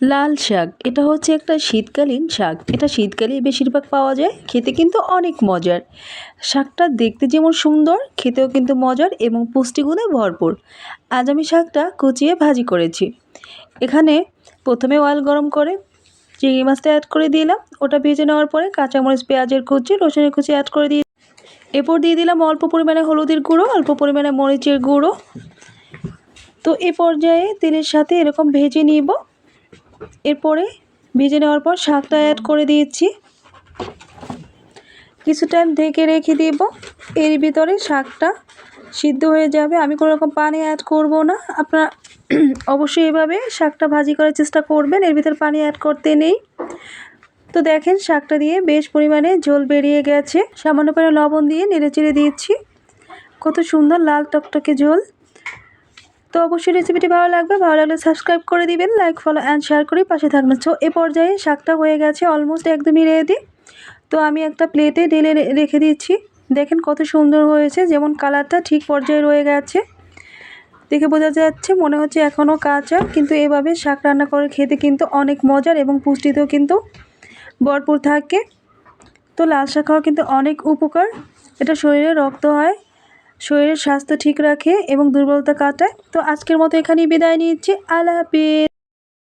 লাল শাক, এটা হচ্ছে একটা শীতকালীন শাক। এটা শীতকালেই বেশিরভাগ পাওয়া যায়, খেতে কিন্তু অনেক মজার। শাকটা দেখতে যেমন সুন্দর, খেতেও কিন্তু মজার এবং পুষ্টিগুণে ভরপুর। আজ আমি শাকটা কুচিয়ে ভাজি করেছি। এখানে প্রথমে অয়েল গরম করে চিংড়ি মাছটা অ্যাড করে দিলাম। ওটা ভেজে নেওয়ার পরে কাঁচামরিচ, পেঁয়াজের কুচি, রসুনের কুচি অ্যাড করে দিয়ে এরপর দিয়ে দিলাম অল্প পরিমাণে হলুদের গুঁড়ো, অল্প পরিমাণে মরিচের গুঁড়ো। তো এ পর্যায়ে তেলের সাথে এরকম ভেজে নিব। এরপরে ভেজে নেওয়ার পর শাকটা অ্যাড করে দিয়েছি। কিছু টাইম ঢেকে রেখে দিব। এর ভিতরে শাকটা সিদ্ধ হয়ে যাবে। আমি কোনো রকম পানি অ্যাড করব না। আপনারা অবশ্যই এভাবে শাকটা ভাজি করার চেষ্টা করবেন। এর ভিতরে পানি অ্যাড করতে নেই। তো দেখেন, শাকটা দিয়ে বেশ পরিমাণে ঝোল বেরিয়ে গেছে। সামান্য করে লবণ দিয়ে নেড়ে চেড়ে দিয়েছি। কত সুন্দর লাল টকটকে ঝোল। তো অবশ্যই রেসিপিটি ভালো লাগবে, ভালো লাগলে সাবস্ক্রাইব করে দিবেন লাইক ফলো অ্যান্ড শেয়ার করে পাশে থাকবেন। সো এ পর্যায়ে শাকটা হয়ে গেছে অলমোস্ট একদমই রেডি তো আমি একটা প্লেটে রে- রেখে দিচ্ছি। দেখেন কত সুন্দর হয়েছে, যেমন কালারটা ঠিক পর্যায়ে রয়ে গেছে। দেখে বোঝা যাচ্ছে, মনে হচ্ছে এখনও কাঁচা, কিন্তু এভাবে শাক রান্না করে খেতে কিন্তু অনেক মজার এবং পুষ্টিতেও কিন্তু ভরপুর থাকে। তো লাল শাক খাওয়া কিন্তু অনেক উপকার। এটা শরীরে রক্ত হয় শরীরের স্বাস্থ্য ঠিক রাখে এবং দুর্বলতা কাটায়। তো আজকের মতো এখানেই বিদায় নিচ্ছি। আল্লাহ হাফিজ।